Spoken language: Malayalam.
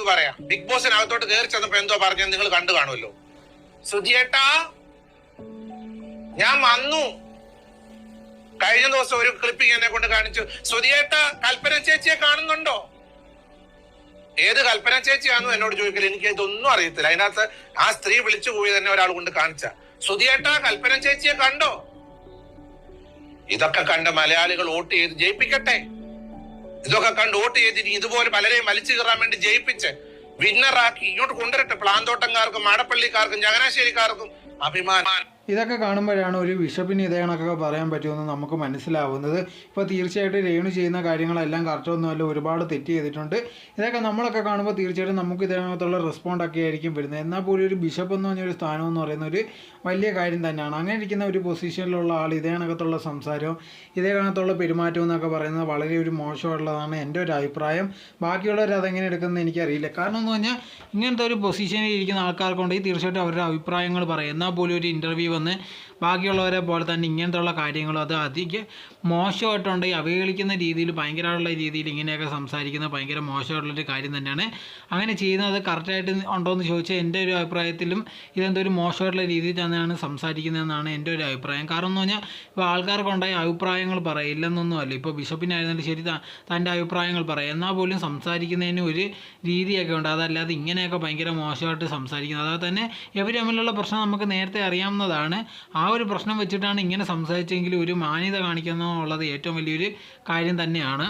പറയാം. ബിഗ് ബോസിനകത്തോട്ട് കയറി ചെന്നപ്പോ എന്തോ പറഞ്ഞു നിങ്ങൾ കണ്ടു കാണുമല്ലോ. ശ്രുതിയേട്ടാ ഞാൻ വന്നു. കഴിഞ്ഞ ദിവസം ഒരു ക്ലിപ്പിംഗ് എന്നെ കൊണ്ട് കാണിച്ചു. സുധിയേട്ട കൽപ്പന ചേച്ചിയെ കാണുന്നുണ്ടോ? ഏത് കൽപ്പന ചേച്ചിയാണെന്ന് എന്നോട് ചോദിക്കൽ എനിക്ക് ഇതൊന്നും അറിയത്തില്ല. അതിനകത്ത് ആ സ്ത്രീ വിളിച്ചു പോയി തന്നെ ഒരാൾ കൊണ്ട് കാണിച്ച. സുധിയേട്ട കൽപ്പന ചേച്ചിയെ കണ്ടോ? ഇതൊക്കെ കണ്ട് മലയാളികൾ വോട്ട് ചെയ്ത് ജയിപ്പിക്കട്ടെ. ഇതൊക്കെ കണ്ട് വോട്ട് ചെയ്തിട്ട് ഇതുപോലെ പലരെയും വലിച്ചു കയറാൻ വേണ്ടി ജയിപ്പിച്ച് വിന്നറാക്കി ഇങ്ങോട്ട് കൊണ്ടുവരട്ടെ. പ്ലാന്തോട്ടംകാർക്കും മാടപ്പള്ളിക്കാർക്കും ചങ്ങനാശ്ശേരിക്കാർക്കും അഭിമാനം. ഇതൊക്കെ കാണുമ്പോഴാണ് ഒരു ബിഷപ്പിന് ഇതേ പറയാൻ പറ്റുമെന്ന് നമുക്ക് മനസ്സിലാവുന്നത്. ഇപ്പോൾ തീർച്ചയായിട്ടും രേണു ചെയ്യുന്ന കാര്യങ്ങളെല്ലാം കറക്റ്റൊന്നുമല്ല ഒരുപാട് തെറ്റ് ചെയ്തിട്ടുണ്ട്. ഇതൊക്കെ നമ്മളൊക്കെ കാണുമ്പോൾ തീർച്ചയായിട്ടും നമുക്ക് ഇതിനകത്തുള്ള റെസ്പോണ്ടൊക്കെ ആയിരിക്കും വരുന്നത്. എന്നാൽ പോലും ഒരു ബിഷപ്പ് എന്ന് പറഞ്ഞൊരു സ്ഥാനം എന്ന് പറയുന്ന ഒരു വലിയ കാര്യം തന്നെയാണ്. അങ്ങനെ ഇരിക്കുന്ന ഒരു പൊസിഷനിലുള്ള ആൾ ഇതേ കണക്കത്തുള്ള സംസാരവും ഇതേ കണക്കത്തുള്ള പെരുമാറ്റവും എന്നൊക്കെ പറയുന്നത് വളരെ ഒരു മോശമുള്ളതാണ് എന്റെ ഒരു അഭിപ്രായം. ബാക്കിയുള്ളവർ അതെങ്ങനെ എടുക്കുന്നത് എനിക്കറിയില്ല. കാരണം എന്ന് പറഞ്ഞാൽ ഇങ്ങനത്തെ ഒരു പൊസിഷനിൽ ഇരിക്കുന്ന ആൾക്കാർക്കുണ്ടെങ്കിൽ തീർച്ചയായിട്ടും അവരുടെ അഭിപ്രായങ്ങൾ പറയും. എന്നാൽ പോലും ഒരു ഇന്റർവ്യൂ വന്ന് ബാക്കിയുള്ളവരെ പോലെ തന്നെ ഇങ്ങനത്തെ ഉള്ള കാര്യങ്ങളും അത് അധികം മോശമായിട്ടുണ്ടെങ്കിൽ അവഹേളിക്കുന്ന രീതിയിൽ ഭയങ്കരമായിട്ടുള്ള രീതിയിൽ ഇങ്ങനെയൊക്കെ സംസാരിക്കുന്നത് ഭയങ്കര മോശമായിട്ടുള്ളൊരു കാര്യം തന്നെയാണ്. അങ്ങനെ ചെയ്യുന്നത് കറക്റ്റായിട്ട് ഉണ്ടോ എന്ന് ചോദിച്ചാൽ എന്റെ ഒരു അഭിപ്രായത്തിലും ഇതെന്തോ ഒരു മോശമായിട്ടുള്ള രീതിയിൽ തന്നെയാണ് സംസാരിക്കുന്നതെന്നാണ് എന്റെ ഒരു അഭിപ്രായം. കാരണം എന്ന് പറഞ്ഞാൽ ഇപ്പോൾ ആൾക്കാർക്കുണ്ടായ അഭിപ്രായങ്ങൾ പറയില്ലെന്നൊന്നുമല്ല ഇപ്പോൾ ബിഷപ്പിനായിരുന്നാലും ശരി തന്റെ അഭിപ്രായങ്ങൾ പറയാം. എന്നാൽ പോലും സംസാരിക്കുന്നതിന് ഒരു രീതിയൊക്കെ ഉണ്ട്. അതല്ലാതെ ഇങ്ങനെയൊക്കെ ഭയങ്കര മോശമായിട്ട് സംസാരിക്കുന്നത്. അതായത് തന്നെ ഇവർ തമ്മിലുള്ള പ്രശ്നം നമുക്ക് നേരത്തെ അറിയാവുന്നതാണ്. ആ ഒരു പ്രശ്നം വെച്ചിട്ടാണ് ഇങ്ങനെ സംസാരിച്ചെങ്കിൽ ഒരു മാന്യത കാണിക്കുക ഏറ്റവും വലിയൊരു കാര്യം തന്നെയാണ്.